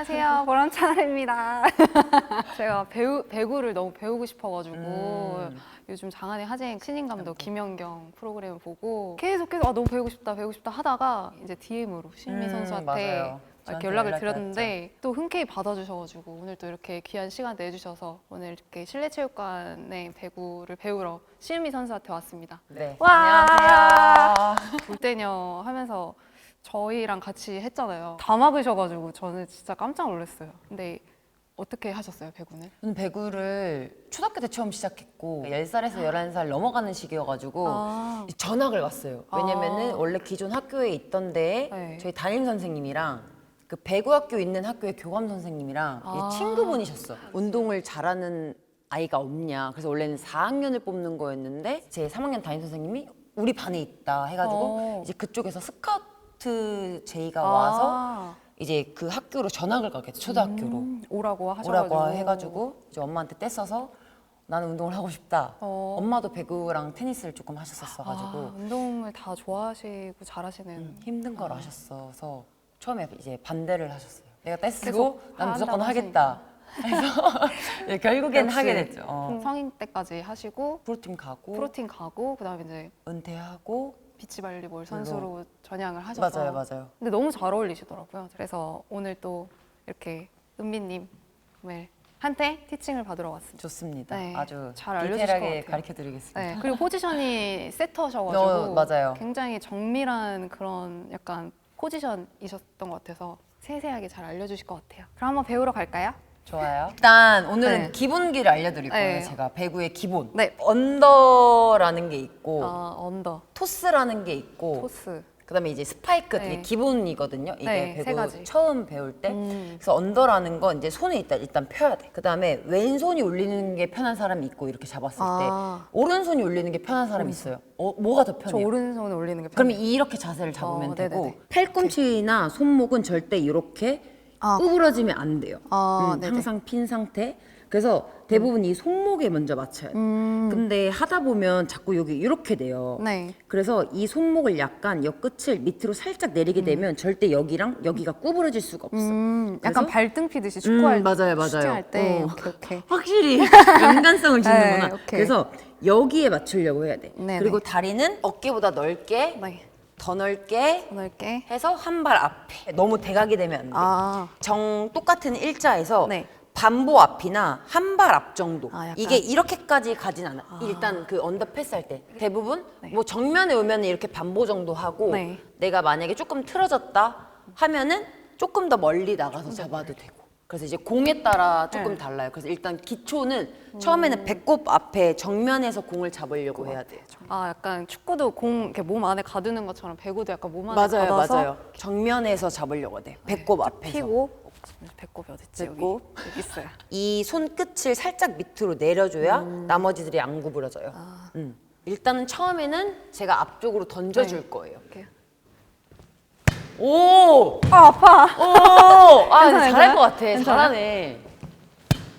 안녕하세요. 보람차나입니다. 제가 배우, 배구를 너무 배우고 싶어가지고 음. 요즘 장안의 하재행 신인감독 김연경 프로그램을 보고 계속 계속 아, 너무 배우고 싶다 배우고 싶다 하다가 이제 DM으로 신미 음, 선수한테 맞아요. 이렇게 연락을 드렸는데 또 흔쾌히 받아주셔가지고 오늘 또 이렇게 귀한 시간 내주셔서 오늘 이렇게 실내체육관의 배구를 배우러 신미 선수한테 왔습니다. 네. 와. 안녕하세요. 볼때녀 하면서 저희랑 같이 했잖아요. 다 막으셔가지고 저는 진짜 깜짝 놀랐어요. 근데 어떻게 하셨어요, 배구는? 저는 배구를 초등학교 때 처음 시작했고 10살에서 11살 넘어가는 시기여가지고 아, 전학을 왔어요. 왜냐면은 아. 원래 기존 학교에 있던 데에 네. 저희 담임 선생님이랑 그 배구 학교 있는 학교의 교감 선생님이랑 아. 이제 친구분이셨어. 운동을 잘하는 아이가 없냐. 그래서 원래는 4학년을 뽑는 거였는데 제 3학년 담임 선생님이 우리 반에 있다 해가지고 어. 이제 그쪽에서 스카 우트 제의가 와서 아, 이제 그 학교로 전학을 가게 됐어 초등학교로. 음, 오라고 하셔가지고 오라고 해가지고 이제 엄마한테 떼써서 나는 운동을 하고 싶다. 어. 엄마도 배구랑 테니스를 조금 아, 하셨었어가지고 운동을 다 좋아하시고 잘하시는 음, 힘든 걸 아셨어서 처음에 이제 반대를 하셨어요. 내가 떼쓰고 계속 난 무조건 한다고 하겠다. 그래서 결국엔 역시 하게 됐죠. 어. 성인 때까지 하시고 프로팀 가고 프로틴 가고 그다음에 이제 은퇴하고 비치발리볼 선수로 전향을 하셔서 맞아요, 맞아요. 근데 너무 잘 어울리시더라고요. 그래서 오늘 또 이렇게 은비님을 한테 티칭을 받으러 왔습니다. 좋습니다. 네, 아주 잘 알려주실 디테일하게 것 같아요. 가르쳐 드리겠습니다. 네, 그리고 포지션이 세터셔가지고 어, 맞아요. 굉장히 정밀한 그런 약간 포지션이셨던 것 같아서 세세하게 잘 알려주실 것 같아요. 그럼 한번 배우러 갈까요? 좋아요. 일단 오늘은 네. 기본기를 알려드릴 거예요. 네. 제가 배구의 기본. 네. 언더라는 게 있고 아, 언더, 토스라는 게 있고 토스. 그다음에 이제 스파이크 네. 되게 기본이거든요. 이게 네, 세 배구 가지. 처음 배울 때. 음. 그래서 언더라는 건 이제 손을 일단 일단 펴야 돼. 그다음에 왼손이 올리는 게 편한 사람이 있고 이렇게 잡았을 아. 때 오른손이 올리는 게 편한 사람이 있어요. 어, 뭐가 더 저 편해요? 오른손을 올리는 게 그러면 편해요. 이렇게 자세를 잡으면 어, 되고 네네네. 팔꿈치나 손목은 절대 이렇게 아. 구부러지면 안 돼요. 아, 음, 네네. 항상 핀 상태. 그래서 대부분 이 손목에 먼저 맞춰야 돼. 음. 근데 하다 보면 자꾸 여기 이렇게 돼요. 네. 그래서 이 손목을 약간 옆 끝을 밑으로 살짝 내리게 되면 절대 여기랑 여기가 구부러질 수가 없어. 음, 약간 그래서? 발등 피듯이 축구할 음, 맞아요, 맞아요. 슈팅할 때 어. 오케이 오케이. 확실히 연관성을 주는구나. 네, 오케이. 그래서 여기에 맞추려고 해야 돼. 네네. 그리고 다리는 어깨보다 넓게, 네. 더 넓게 넓게. 해서 한 발 앞에. 너무 대각이 되면 안 돼. 아, 정 똑같은 일자에서 네. 반보 앞이나 한 발 앞 정도. 아, 약간. 이게 이렇게까지 가진 않아. 일단 그 언더 패스 할 때 대부분 뭐 정면에 오면 이렇게 반보 정도 하고 네. 내가 만약에 조금 틀어졌다 하면은 조금 더 멀리 나가서 잡아도 되고. 그래서 이제 공에 따라 조금 네. 달라요. 그래서 일단 기초는 처음에는 배꼽 앞에 정면에서 공을 잡으려고 해야 돼요. 아 약간 축구도 공 이렇게 몸 안에 가두는 것처럼 배구도 약간 몸 안에 맞아요, 가둬서 맞아요. 정면에서 잡으려고 돼. 배꼽 앞에서. 피고 배꼽이 어딨지 배꼽. 여기 여기 있어요. 이 손끝을 살짝 밑으로 내려줘야 나머지들이 안 구부러져요. 음. 일단은 처음에는 제가 앞쪽으로 던져줄 거예요. 이렇게. 오! 아 아파. 오! 아, 근데 괜찮아요, 잘할 것 같아. 괜찮아요? 잘하네.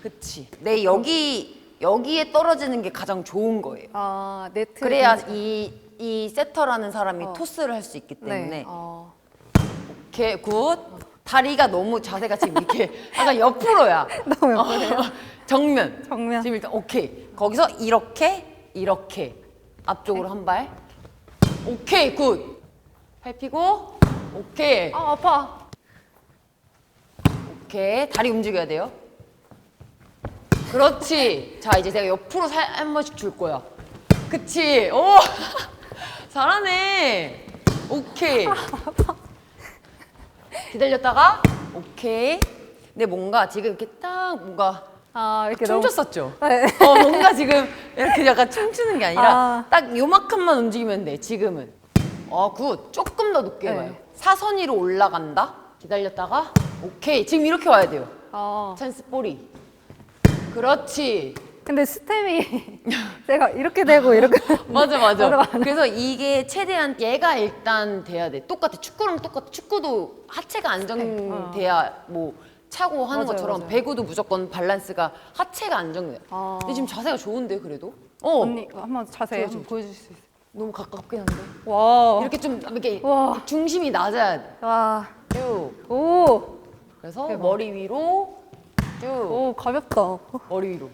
그치. 네, 여기, 여기에 떨어지는 게 가장 좋은 거예요. 아 네트. 그래야 이, 이 세터라는 사람이 어. 토스를 할 수 있기 때문에. 네. 어. 오케이, 굿. 다리가 너무 자세가 지금 이렇게 약간 옆으로야. 너무 예쁘네요. 어, 정면. 정면. 지금 일단 오케이. 거기서 이렇게 이렇게 앞쪽으로 한 발. 오케이 굿. 팔 피고 오케이 아 아파. 오케이 다리 움직여야 돼요. 그렇지. 자 이제 내가 옆으로 살, 한 번씩 줄 거야. 그치. 오 잘하네. 오케이. 기다렸다가 오케이. 근데 뭔가 지금 이렇게 딱 뭔가 아 이렇게 너무. 춤췄었죠. 네. 어, 뭔가 지금 이렇게 약간 춤추는 게 아니라 아. 딱 요만큼만 움직이면 돼, 지금은. 어, 굿. 조금 더 높게 네. 와요. 사선 위로 올라간다. 기다렸다가, 오케이. 지금 이렇게 와야 돼요. 아 찬스 볼이. 그렇지. 근데 스텝이 제가 이렇게 되고 이렇게. 맞아, 맞아. 그래서 이게 최대한 얘가 일단 돼야 돼. 똑같아. 축구랑 똑같아. 축구도 하체가 안정돼야 뭐 차고 하는 어. 맞아요, 것처럼 맞아요. 배구도 무조건 밸런스가 하체가 안정돼요. 아. 근데 지금 자세가 좋은데 그래도? 어. 언니 한번 자세히 보여주실 수 있어요? 너무 가깝긴 한데. 와. 이렇게 좀 이렇게 와. 중심이 낮아야 돼. 와. 쭉. 오. 그래서 대박. 머리 위로 쭉 오 가볍다. 머리 위로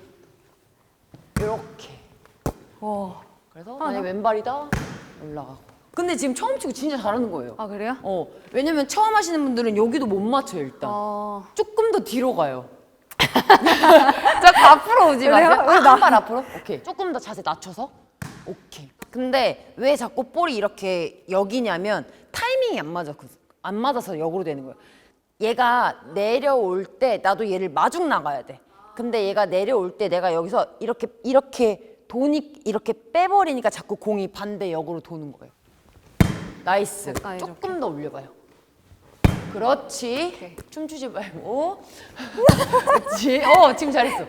이렇게 와. 그래서 아, 만약 나- 왼발이다 올라가고 근데 지금 처음 치고 진짜 잘하는 거예요 아 그래요? 어 왜냐면 처음 하시는 분들은 여기도 못 맞춰요 일단 아. 조금 더 뒤로 가요 자꾸 앞으로 오지? 마세요 왜 나- 한발 앞으로 오케이 조금 더 자세 낮춰서 오케이 근데 왜 자꾸 볼이 이렇게 여기냐면 타이밍이 안 맞아 안 맞아서 역으로 되는 거예요. 얘가 내려올 때 나도 얘를 마중 나가야 돼. 근데 얘가 내려올 때 내가 여기서 이렇게 이렇게 돈이 이렇게 빼버리니까 자꾸 공이 반대 역으로 도는 거예요. 나이스. 이렇게. 조금 더 올려봐요. 그렇지. 춤추지 말고. 그렇지. 어 지금 잘했어.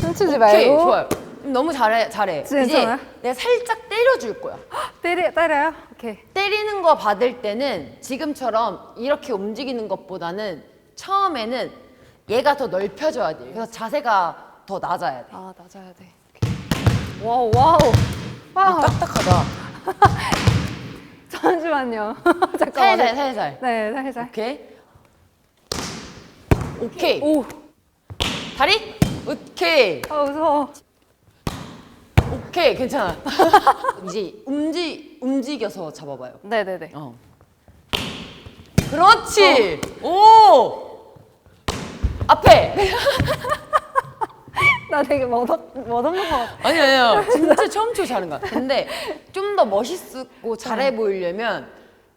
춤추지 오케이 말고. 좋아요 너무 잘해 잘해 진짜 이제 괜찮아요? 내가 살짝 때려줄 거야 때리 때려요? 오케이. 때리는 거 받을 때는 지금처럼 이렇게 움직이는 것보다는 처음에는 얘가 더 넓혀져야 돼 그래서 자세가 더 낮아야 돼 아 낮아야 돼. 와우 와우. 너 와. 딱딱하다 잠시만요. 잠깐만. 살살 살살 네 살살. 오케이 오케이 오. 다리 오케이 아 무서워. 오케이 괜찮아 이제 움직 움직여서 잡아봐요 네네네. 어. 그렇지. 오. 앞에. 나 되게 멋없 멋없는 것 같아. 아니 아니요. 진짜 처음 치고 잘한 거야. 근데 좀 더 멋있고 잘해 보이려면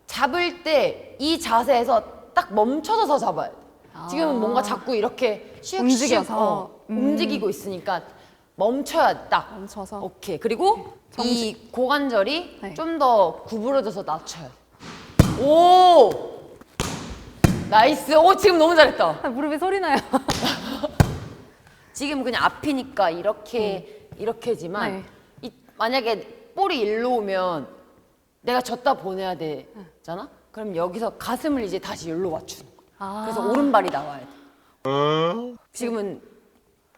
잡을 때 이 자세에서 딱 멈춰져서 잡아야 돼. 지금은 뭔가 자꾸 이렇게 슉슉 움직여서. 어, 음. 움직이고 있으니까 멈춰야 돼, 딱. 멈춰서. 오케이. 그리고 이 고관절이 네. 좀 더 구부러져서 낮춰야 돼. 오! 나이스. 오, 지금 너무 잘했다. 아, 무릎이 소리 나요. 지금 그냥 앞이니까 이렇게 이렇게지만 네. 이, 만약에 볼이 일로 오면 내가 졌다 보내야 되잖아. 그럼 여기서 가슴을 이제 다시 일로 맞추는 거야. 아. 그래서 오른발이 나와야 돼. 지금은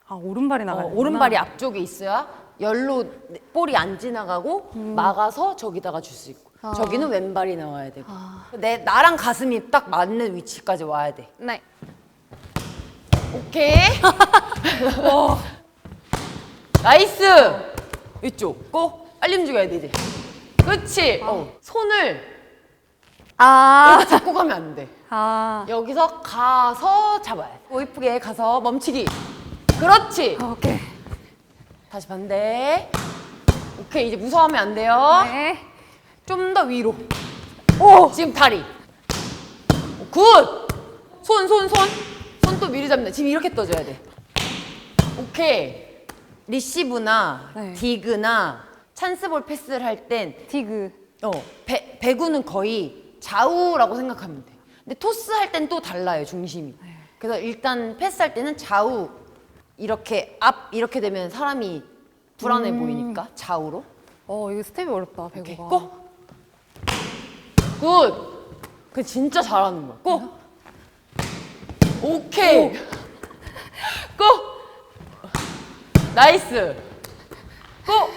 아 오른발이 어, 나가요. 오른발이 앞쪽에 있어야 열로 내- 볼이 안 지나가고 음. 막아서 저기다가 줄 수 있고 아. 저기는 왼발이 나와야 되고 내 나랑 가슴이 딱 맞는 위치까지 와야 돼. 네. 오케이. 와. 나이스. 이쪽. 고. 빨리 움직여야 돼 이제. 그렇지. 어. 손을 아. 잡고 가면 안 돼. 아. 여기서 가서 잡아야 돼. 오 이쁘게 가서 멈추기. 그렇지. 아, 오케이. 다시 반대. 오케이 이제 무서워하면 안 돼요. 네. 좀 더 위로. 오 지금 다리. 굿. 손 손 손. 손 또 미리 잡네. 지금 이렇게 떠줘야 돼. 오케이. 리시브나 네. 디그나 찬스볼 패스를 할 땐 디그. 어, 배, 배구는 거의 좌우라고 생각하면 돼. 근데 토스 할 땐 또 달라요, 중심이. 그래서 일단 패스할 때는 좌우 이렇게 앞 이렇게 되면 사람이 불안해 보이니까 좌우로. 어 이거 스텝이 어렵다. 배구가. 고. 굿. 그 진짜 잘하는 거야. 고. 오케이. 고. 나이스. 고.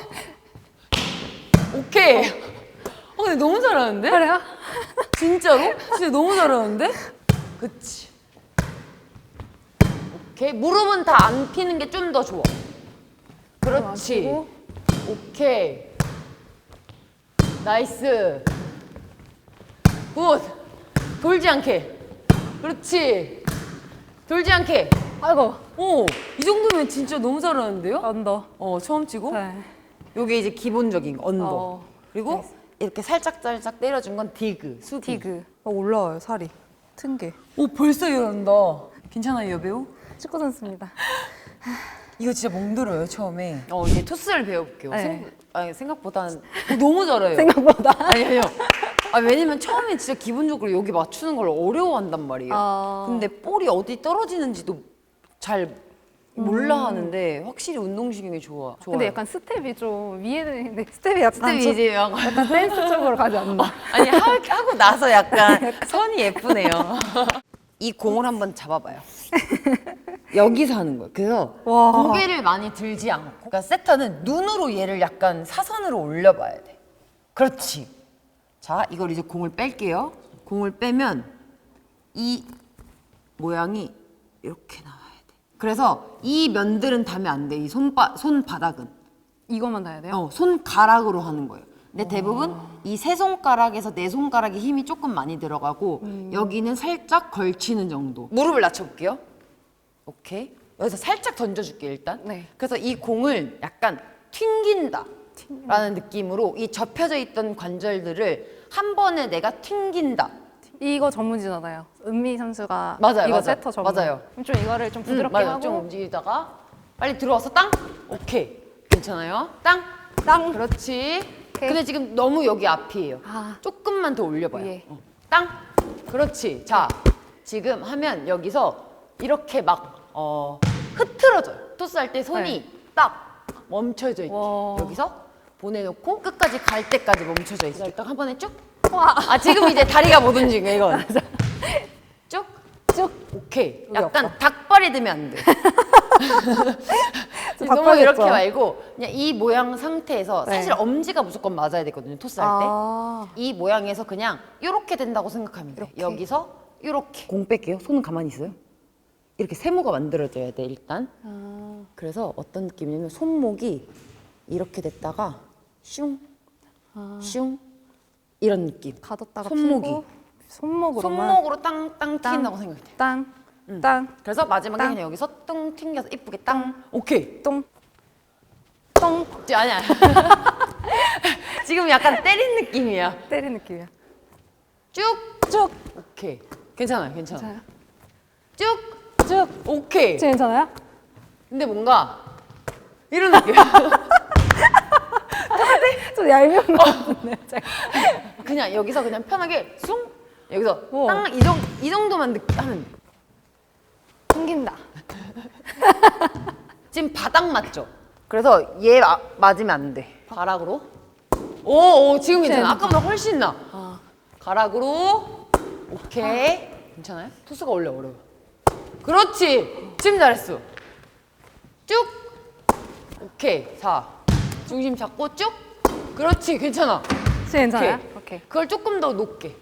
오케이. 어, 근데 너무 잘하는데? 그래요? 진짜로? 진짜 너무 잘하는데? 그치. 오케이. 무릎은 다 안 피는 게 좀 더 좋아. 그렇지. 오케이. 나이스. 굿. 돌지 않게. 그렇지. 돌지 않게. 아이고. 오, 이 정도면 진짜 너무 잘하는데요? 언더. 어, 처음 치고. 네. 요게 이제 기본적인 거, 언더. 어. 그리고 이렇게 살짝 살짝 때려준 건 디그, 수비. 디그. 어, 올라와요 살이. 튼 게. 오, 벌써 이런다. 괜찮아요, 여배우? 축구 선수입니다. 이거 진짜 멍들어요, 처음에. 어, 이제 토스를 배워볼게요. 네. 생, 아니, 생각보다는 어, 너무 잘해요. 생각보다. 아니, 아니요. 아, 왜냐면 처음에 진짜 기본적으로 여기 맞추는 걸 어려워한단 말이에요. 아. 근데 볼이 어디 떨어지는지도 잘 몰라 하는데 확실히 운동신경이 좋아. 좋아요. 근데 약간 스텝이 좀 위에는 있는데 스텝이 약간 스텝이 저- 이제 약간 약간 댄스 쪽으로 가지 않나. 아니 하, 하고 나서 약간 선이 예쁘네요. 이 공을 한번 잡아봐요. 여기서 하는 거예요. 그래서 와. 고개를 많이 들지 않고, 그러니까 세터는 눈으로 얘를 약간 사선으로 올려봐야 돼. 그렇지. 자, 이걸 이제 공을 뺄게요. 공을 빼면 이 모양이 이렇게 나와야 돼. 그래서 이 면들은 닿으면 안 돼. 이 손바, 손바닥은. 이것만 닿아야 돼요? 어, 손가락으로 하는 거예요. 근데 대부분 이 세 손가락에서 네 손가락에 힘이 조금 많이 들어가고 여기는 살짝 걸치는 정도. 무릎을 낮춰볼게요. 오케이. 여기서 살짝 던져줄게 일단. 네. 그래서 이 공을 약간 튕긴다. 라는 느낌으로 이 접혀져 있던 관절들을 한 번에 내가 튕긴다. 이거 전문지잖아요. 은미 선수가 맞아요, 이거 맞아요. 세터 전문. 맞아요. 그럼 좀 이거를 좀 부드럽게 음, 맞아요. 하고 좀 움직이다가 빨리 들어와서 땅. 오케이. 괜찮아요. 땅. 땅. 그렇지. 근데 지금 너무 여기 앞이에요. 아. 조금만 더 올려봐요. 위에. 어. 땅. 그렇지. 자, 지금 하면 여기서 이렇게 막 어, 흐트러져요. 토스 할 때 손이 딱 멈춰져. 네. 와. 여기서 보내놓고 끝까지 갈 때까지 멈춰져 있어요. 일단 한 번에 쭉. 와. 아 지금 이제 다리가 못 움직여 이건. 쭉. 쭉. 오케이. 약간 닭발이 되면 안 돼. 너무 닭발이 이렇게? 말고 그냥 이 모양 상태에서 네. 사실 엄지가 무조건 맞아야 되거든요. 토스 할 때. 아. 이 모양에서 그냥 이렇게 된다고 생각하면 돼. 이렇게? 여기서 이렇게. 공 뺄게요. 손은 가만히 있어요. 이렇게 세모가 만들어져야 돼 일단. 아. 그래서 어떤 느낌이냐면 손목이 이렇게 됐다가 슝, 아. 슝 이런 느낌. 가뒀다가 손목이. 펴고 손목으로만 손목으로 땅땅 땅. 튀긴다고 생각해. 땅. 땅. 그래서 마지막에 땅. 그냥 여기서 뚱 튕겨서 이쁘게 땅. 오케이. 똥. 똥. 아니야. 지금 약간 때린 느낌이야. 때리는 느낌이야. 쭉. 쭉. 오케이. 괜찮아요. 괜찮아. 자요. 쭉. 쭉. 오케이. 지금 괜찮아요? 근데 뭔가 이런 느낌. 좀 얄미운 거 같은데. 그냥 여기서 그냥 편하게 숭 여기서 우와. 땅이 정, 이 정도만 느끼 하면 돼. 튕긴다. 지금 바닥 맞죠? 그래서 얘 마- 맞으면 안 돼. 가락으로. 오, 오 지금 괜찮아. 아까보다 훨씬 나. 아. 가락으로. 오케이. 괜찮아요? 토스가 원래 어려워. 그렇지. 지금 잘했어. 쭉. 오케이. 자, 중심 잡고 쭉. 그렇지. 괜찮아. 지금 괜찮아요? 오케이. 오케이. 그걸 조금 더 높게.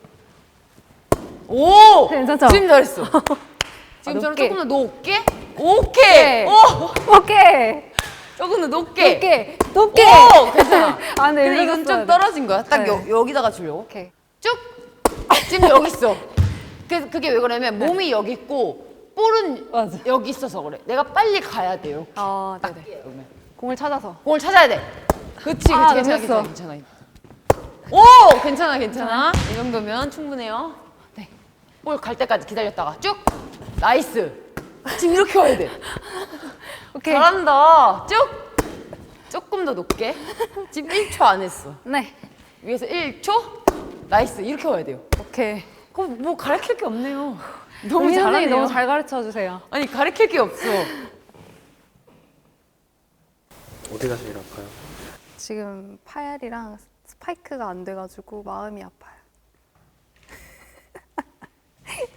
오! 괜찮죠? 지금 잘했어. 지금처럼 높게. 조금 더 높게. 오케이. 네. 오! 오케이. 조금 더 높게. 높게. 높게. 오! 괜찮아. 아, 네, 근데 이건 좀 떨어진 거야. 딱 네. 여, 여기다가 주려고. 오케이. 쭉. 지금 여기 있어. 그, 그게 왜 그러냐면 몸이 여기 있고 볼은 맞아. 여기 있어서 그래. 내가 빨리 가야 돼요. 아, 네네. 그러면. 공을 찾아서. 공을 찾아야 돼. 그치, 그치. 아, 괜찮아, 넘겼어. 괜찮아, 괜찮아. 오! 괜찮아, 괜찮아. 이 정도면 충분해요. 네. 볼 갈 때까지 기다렸다가 쭉. 나이스. 지금 이렇게 와야 돼. 오케이. 잘한다. 쭉. 조금 더 높게. 지금 1초 안 했어. 네. 위에서 1초. 나이스. 이렇게 와야 돼요. 오케이. 그럼 뭐 가르칠 게 없네요. 너무 선생님이 잘하네요. 너무 잘 가르쳐 주세요. 아니 가르칠 게 없어. 어디가 제일 아파요? 지금 파열이랑 스파이크가 안 돼가지고 마음이 아파요.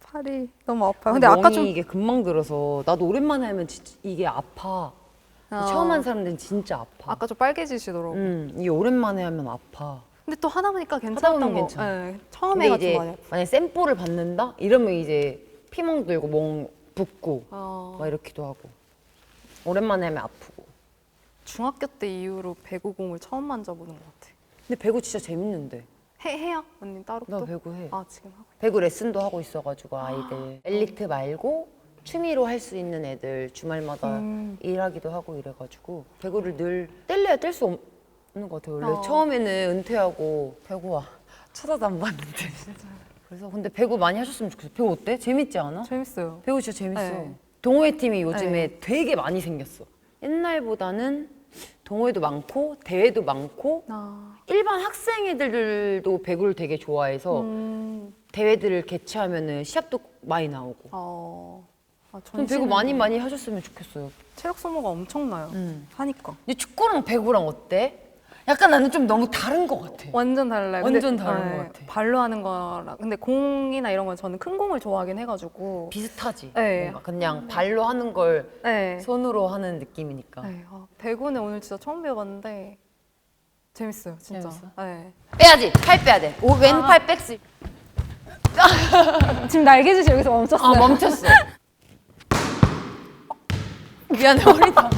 팔이 너무 아파요. 근데 아까 좀 이게 금방 들어서 나도 오랜만에 하면 진짜 이게 아파. 어. 처음 한 사람들은 진짜 아파. 아까 좀 빨개지시더라고. 음, 이게 오랜만에 하면 아파. 근데 또 하다 보니까 괜찮았던 보면 거. 괜찮아. 네, 처음에가 좀 근데 많이 이제 아파. 만약 샘볼을 받는다 이러면 이제 피멍 들고 멍 붓고 어, 막 이렇기도 하고 오랜만에 하면 아프고. 중학교 때 이후로 배구공을 처음 만져보는 것 같아. 근데 배구 진짜 재밌는데. 해 해요 언니 따로 나 또? 배구 해. 아 지금 하고. 배구 레슨도 하고 있어가지고 아이들 엘리트 말고 취미로 할 수 있는 애들 주말마다 음. 일하기도 하고 이래가지고 배구를 늘 뗄래야 뗄 수 없는 것 같아요. 원래 어. 처음에는 은퇴하고 배구 와 쳐다도 안 봤는데. 그래서 근데 배구 많이 하셨으면 좋겠어요. 배구 어때? 재밌지 않아? 재밌어요. 배구 진짜 재밌어. 네. 동호회 팀이 요즘에 네. 되게 많이 생겼어. 옛날보다는 동호회도 많고 대회도 많고 아, 일반 학생 애들도 배구를 되게 좋아해서 음, 대회들을 개최하면은 시합도 많이 나오고. 어, 아, 좀 배구 많이 많이 하셨으면 좋겠어요. 체력 소모가 엄청나요. 음. 하니까. 근데 축구랑 배구랑 어때? 약간 나는 좀 너무 다른 것 같아. 완전 달라요. 완전 근데, 다른 네, 것 같아. 발로 하는 거랑 근데 공이나 이런 건 저는 큰 공을 좋아하긴 해가지고. 비슷하지. 네. 뭔가 그냥 발로 하는 걸 네. 손으로 하는 느낌이니까. 네. 아, 배구는 오늘 진짜 처음 배워봤는데 재밌어요, 진짜. 재밌어? 네. 빼야지. 팔 빼야 돼. 오, 왼팔 백스. 지금 날개짓이 여기서 멈췄어요. 아 멈췄어. 미안해 허리다.